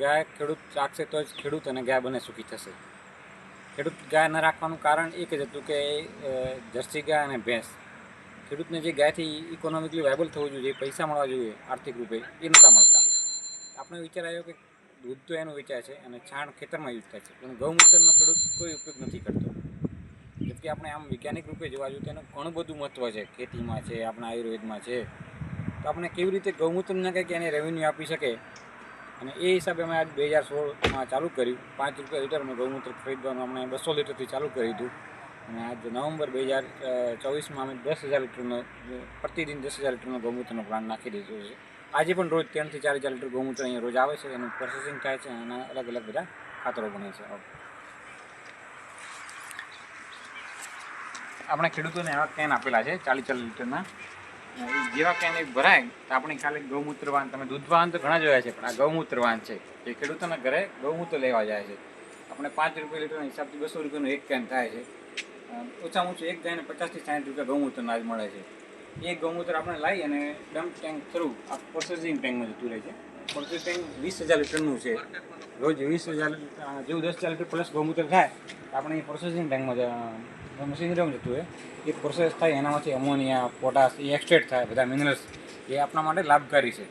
ગાય ખેડૂત રાખશે તો જ ખેડૂત અને ગાય બંને સુખી થશે. ખેડૂત ગાય ન રાખવાનું કારણ એક જ હતું કે જર્સી ગાય અને ભેંસ. ખેડૂતને જે ગાયથી ઇકોનોમિકલી વાયબલ થવું જોઈએ પૈસા મળવા જોઈએ, આર્થિક રૂપે, એ નહોતા મળતા. આપણે વિચાર આવ્યો કે દૂધ તો એનું વેચાય છે અને છાણ ખેતરમાં યુઝ થાય છે, પણ ગૌમૂત્રનો ખેડૂત કોઈ ઉપયોગ નથી કરતો. જેમકે આપણે આમ વૈજ્ઞાનિક રૂપે જોવા જોઈએ તો એનું ઘણું બધું મહત્ત્વ છે. ખેતીમાં છે, આપણા આયુર્વેદમાં છે. તો આપણે કેવી રીતે ગૌમૂત્રને કંઈક એને રેવન્યુ આપી શકે અને એ હિસાબે અમે આજ બે હજાર સોળમાં ચાલુ કર્યું. પાંચ રૂપિયા લીટર અમે ગૌમૂત્ર ખરીદવાનું અમને બસો લીટરથી ચાલુ કરી દીધું અને આજ નવેમ્બર બે હજાર ચોવીસમાં અમે દસ હજાર લીટરનો, પ્રતિદિન દસ હજાર લીટરનો ગૌમૂત્રનો પ્લાન્ટ નાખી દીધો છે. આજે પણ રોજ ત્રણથી ચાર હજાર લીટર ગૌમૂત્ર અહીંયા રોજ આવે છે એનું પ્રોસેસિંગ થાય છે અને અલગ અલગ બધા ખાતરો બને છે. આપણે ખેડૂતોને એવા કેન આપેલા છે, ચાલીસ ચાલીસ લીટરના. જેવા કેન ભરાય, તો આપણે ખાલી ગૌમૂત્ર વાહન તમે દૂધ વાહન તો ઘણા જોયા છે, પણ આ ગૌમૂત્ર વાહન છે. એ ખેડૂતોના ઘરે ગૌમૂત્ર લેવા જાય છે. આપણે પાંચ રૂપિયા લીટરના હિસાબથી બસો રૂપિયાનું એક કેન થાય છે. ઓછામાં ઓછું એક ગાયને પચાસથી સાઠ રૂપિયા ગૌમૂત્રના આજ મળે છે. એ ગૌમૂત્ર આપણે લાવી અને ડમ્પ ટેન્ક થ્રુ આ પ્રોસેસિંગ ટેન્કમાં જતું રહે છે. પ્રોસેસિંગ ટેન્ક વીસ હજાર લીટરનું છે. રોજ વીસ હજાર જેવું દસ હજાર લીટર પ્લસ ગૌમૂત્ર થાય આપણે પ્રોસેસિંગ ટેન્કમાં મશીનરીમાં જતું હોય. એ પ્રોસેસ થાય, એનામાંથી અમોનિયા પોટાશ એ એક્સટ્રેટ થાય બધા મિનરલ્સ એ આપણા માટે લાભકારી છે.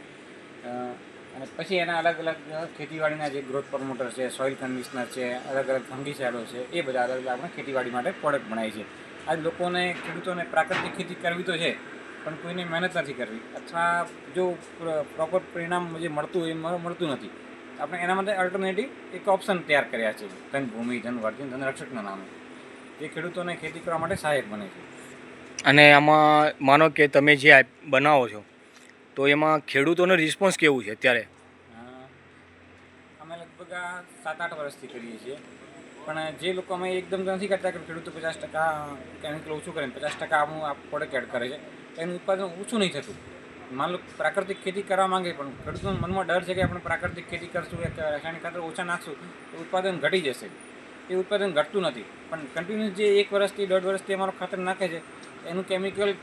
અને પછી એના અલગ અલગ ખેતીવાડીના જે ગ્રોથ પ્રમોટર છે સોઇલ કન્ડિશનર છે, અલગ અલગ ફંગીસાઇડો છે, એ બધા અલગ અલગ આપણે ખેતીવાડી માટે પ્રોડક્ટ બનાવી છે આજ લોકોને, ખેડૂતોને પ્રાકૃતિક ખેતી કરવી તો છે, પણ કોઈને મહેનત નથી કરવી. અથવા જો પ્રોપર પરિણામ જે મળતું હોય, એ મળતું નથી. આપણે એના માટે અલ્ટરનેટિવ એક ઓપ્શન તૈયાર કર્યા છે. ધન ભૂમિ ધન વર્જન નામે. જે ખેડૂતોને ખેતી કરવા માટે સહાયક બને છે. અને આમાં માનો કે તમે જે બનાવો છો તો એમાં ખેડૂતોનો રિસ્પોન્સ કેવું છે અત્યારે? અમે લગભગ આ સાત આઠ વર્ષથી કરીએ છીએ. પણ જે લોકો અમે એકદમ નથી કરતા કે ખેડૂતો પચાસ ટકા કેમિકલ ઓછું કરે પચાસ ટકા આપણું આ પ્રોડક્ટ એડ કરે છે. એનું ઉત્પાદન ઓછું નહીં થતું. માન લો પ્રાકૃતિક ખેતી કરવા માંગે પણ ખેડૂતોના મનમાં ડર છે કે આપણે પ્રાકૃતિક ખેતી કરશું કે રાસાયણિક ખાતર ઓછા નાખશું તો ઉત્પાદન ઘટી જશે. એ ઉત્પાદન ઘટતું નથી. પણ કન્ટિન્યુઅસ જે એક વર્ષથી દોઢ વર્ષથી અમારું ખાતર નાખે છે, એનું કેમિકલ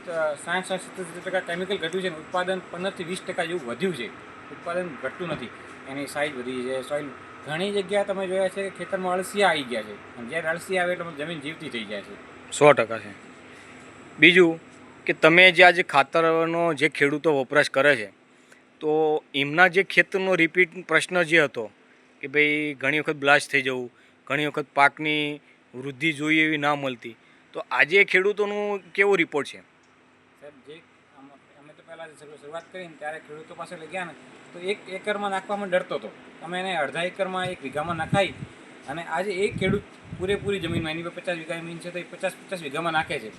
સાઠ સાઠ, સિત્તેર ટકા કેમિકલ ઘટ્યું છે અને ઉત્પાદન પંદરથી વીસ ટકા જેવું વધ્યું છે. ઉત્પાદન ઘટતું નથી. એની સાઇઝ વધી છે સોઇલ ઘણી જગ્યાએ તમે જોયા છે કે ખેતરમાં અળસિયા આવી ગયા છે. અને જ્યારે અળસિયા આવે એટલે જમીન જીવતી થઈ જાય છે. સો ટકા છે. બીજું કે તમે જે આજે ખાતરનો જે ખેડૂતો વપરાશ કરે છે, તો એમના જે ખેતરનો રિપીટ પ્રશ્ન જે હતો, કે ભાઈ ઘણી વખત બ્લાસ્ટ થઈ જવું ઘણી વખત પાકની વૃદ્ધિ જોઈએ એવી ના મળતી. તો આજે ખેડૂતોનું કેવો રિપોર્ટ છે? સાહેબ જે અમે તો પહેલાં શરૂ- શરૂઆત કરીને ત્યારે ખેડૂતો પાસે લઈ ગયા ને તો એક એકરમાં નાખવામાં ડરતો હતો. અમે એને અડધા એકરમાં એક વીઘામાં નખાઈ અને આજે એક ખેડૂત પૂરેપૂરી જમીનમાં એની પર પચાસ વીઘા જમીન છે તો એ પચાસ પચાસ વીઘામાં નાખે છે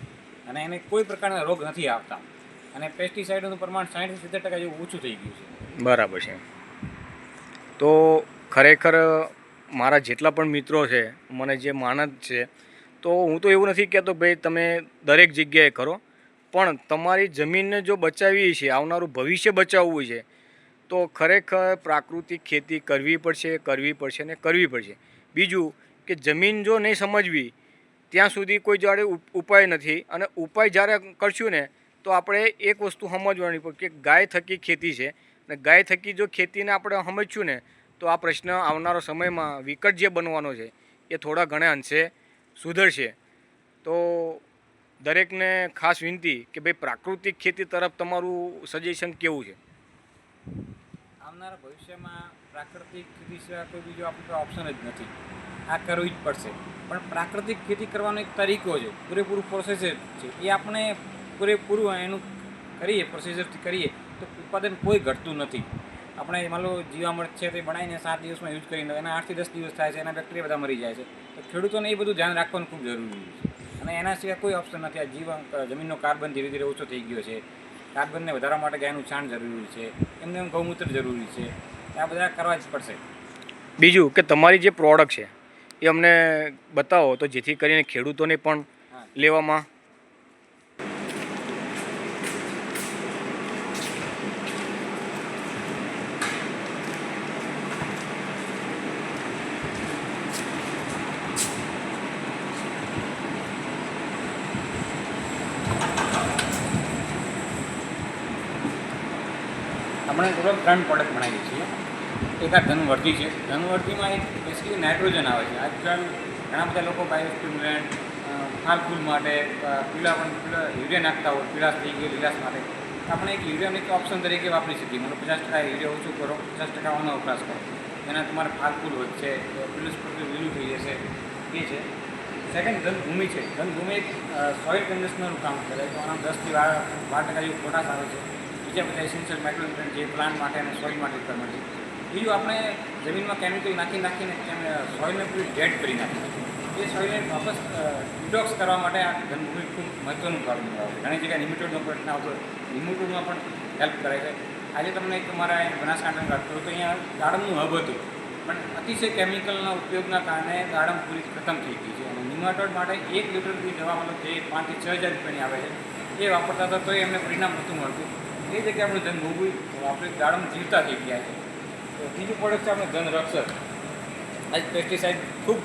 અને એને કોઈ પ્રકારના રોગ નથી આવતા. અને પેસ્ટિસાઇડનું પ્રમાણ સાઠથી સિત્તેર ટકા જેવું ઓછું થઈ ગયું છે. બરાબર છે. તો ખરેખર મારા જેટલા પણ મિત્રો છે, મને જે માનત છે, તો હું તો એવું નથી કહેતો ભાઈ તમે દરેક જગ્યાએ કરો. પણ તમારી જમીનને જો બચાવવી છે આવનારું ભવિષ્ય બચાવવું છે, તો ખરેખર પ્રાકૃતિક ખેતી કરવી પડશે કરવી પડશે ને કરવી પડશે. બીજું કે જમીન જો નહીં સમજવી, ત્યાં સુધી કોઈ જાડે ઉપાય નથી. અને ઉપાય જ્યારે કરશું ને, તો આપણે એક વસ્તુ સમજવાની કે ગાય થકી ખેતી છે. અને ગાય થકી જો ખેતીને આપણે સમજશું ને તો આ પ્રશ્ન આવનારો સમયમાં વિકટ જે બનવાનો છે, એ થોડા ઘણા અંશે સુધરશે. તો દરેકને ખાસ વિનંતી કે ભાઈ પ્રાકૃતિક ખેતી તરફ તમારું સજેશન કેવું છે? આવનારા ભવિષ્યમાં પ્રાકૃતિક ખેતી સિવાય કોઈ બીજો આપણે ઓપ્શન જ નથી. આ કરવી જ પડશે. પણ પ્રાકૃતિક ખેતી કરવાનો એક તરીકો છે, પૂરેપૂરું પ્રોસેસર છે. એ આપણે પૂરેપૂરું એનું કરીએ પ્રોસેસરથી કરીએ, તો ઉત્પાદન કોઈ ઘટતું નથી. આપણે માન લો જીવામૃત છે તે બનાવીને સાત દિવસમાં યુઝ કરીને એના આઠથી દસ દિવસ થાય છે એના બેક્ટેરિયા બધા મરી જાય છે. તો ખેડૂતોને એ બધું ધ્યાન રાખવાનું ખૂબ જરૂરી છે. અને એના સિવાય કોઈ ઓપ્શન નથી. આ જીવન જમીનનો કાર્બન ધીરે ધીરે ઓછો થઈ ગયો છે. કાર્બનને વધારવા માટે ગાયનું છાણ જરૂરી છે. એમને એમ ગૌમૂત્ર જરૂરી છે. આ બધા કરવા જ પડશે. બીજું કે તમારી જે પ્રોડક્ટ છે એ અમને બતાવો તો જેથી કરીને ખેડૂતોને પણ લેવામાં આપણે ટોટલ ત્રણ પ્રોડક્ટ બનાવીએ છીએ. એક આ ધનવર્ધી છે. ધનવર્ધીમાં એક બેસિકલી નાઇટ્રોજન આવે છે. આજકાલ ઘણા બધા લોકો બાયોસ્ટિમ્યુલન્ટ ફાલ ફૂલ માટે પીળા પણ યુરિયા નાખતા હોય, પીળાશ થઈ ગયો લીલાશ માટે. આપણે એક યુરિયાને એક ઓપ્શન તરીકે વાપરી શકીએ. મને પચાસ ટકા યુરિયા ઓછું કરો, પચાસ ટકા ઓનો વપરાશ કરો. એના તમારે ફાલ ફૂલ વધશે પીલું પીલું લીલું થઈ જશે. એ છે. સેકન્ડ ધનભૂમિ છે. ધનભૂમિ એક સોઇલ કન્ડિશનરનું કામ કરે. તો આના દસથી બાર બાર ટકા જેવું પોટાશ આવે છે. બીજા બધા એસેન્શિયલ માઇક્રોન્યુટ્રન્ટ જે પ્લાન્ટ માટે અને સોઇલ માટે રિક્વાયરમેન્ટ છે. બીજું આપણે જમીનમાં કેમિકલ નાખી નાખીને સોઇલને પૂરી ડેડ કરી નાખીએ એ સોઇલને વાપસ ડિટોક્સ કરવા માટે આ ધનભૂમિ ખૂબ મહત્ત્વનું કામ છે. ઘણી જગ્યાએ લિમિટેડનો પ્રશ્ન આવતો લિમિટેડમાં પણ હેલ્પ કરે છે. આજે તમને એક અમારા અહીં બનાસકાંઠાનું કાઢતો તો અહીંયા દાડમનું હબ હતું. પણ અતિશય કેમિકલના ઉપયોગના કારણે દાડમ પૂરી ખતમ થઈ ગઈ છે. અને નિમાટોડ માટે એક લીટરની દવા મતલબ જે પાંચથી છ હજાર રૂપિયાની આવે છે. એ વાપરતા હતા તો એમને પરિણામ નહોતું મળતું. એ જગ્યાએ આપણે ધન ભોગવી આપણે દાડમ જીવતા થઈ ગયા છે તો બીજું પ્રોડક્ટ છે આપણે ધન રક્ષક. આજ પેસ્ટિસાઇડ ખૂબ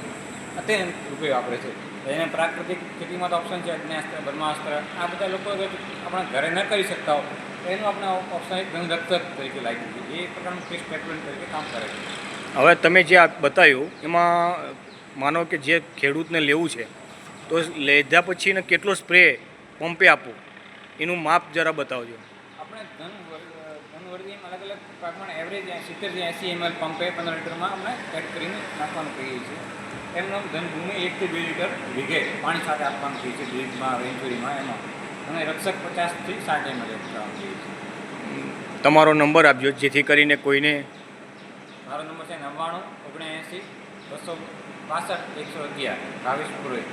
અત્યંત રૂપે વાપરે છે. એને પ્રાકૃતિક ખેતીમાં તો ઓપ્શન છે અગ્નિયાસ્ત્ર બ્રહ્માસ્ત્ર, આ બધા લોકો આપણા ઘરે ન કરી શકતા હોય, તો એનું આપણે ઓપ્શન એક ધન રક્ષક તરીકે લાગ્યું છે એ પ્રકારનું પેસ્ટ પેટ્રોલ તરીકે કામ કરે છે. હવે તમે જે બતાવ્યું, એમાં માનો કે જે ખેડૂતને લેવું છે, તો લીધા પછી ને કેટલો સ્પ્રે પંપે આપવું? એનું માપ જરા બતાવજો. અલગ અલગ પાકમાં એવરેજ સિત્તેરથી એંસી એમએલ પંપે પંદર લીટરમાં અમે એડ કરીને નાખવાનું કહીએ છીએ. એમનો ધનભૂમિ એકથી બે લીટર વીઘે પાણી સાથે આપવાનું કહીએ છીએ લીડમાં રેન્ચુરીમાં એમાં. અને રક્ષક પચાસથી સાઠ એમએલ કરવાનું કહીએ છીએ. તમારો નંબર આપજો જેથી કરીને કોઈને મારો નંબર છે નવ્વાણું ઓગણએંસી બસો પાસઠ એકસો અગિયાર બાવીસ પુરોહિત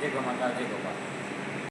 જય ગો માતા જય ગોપાલ.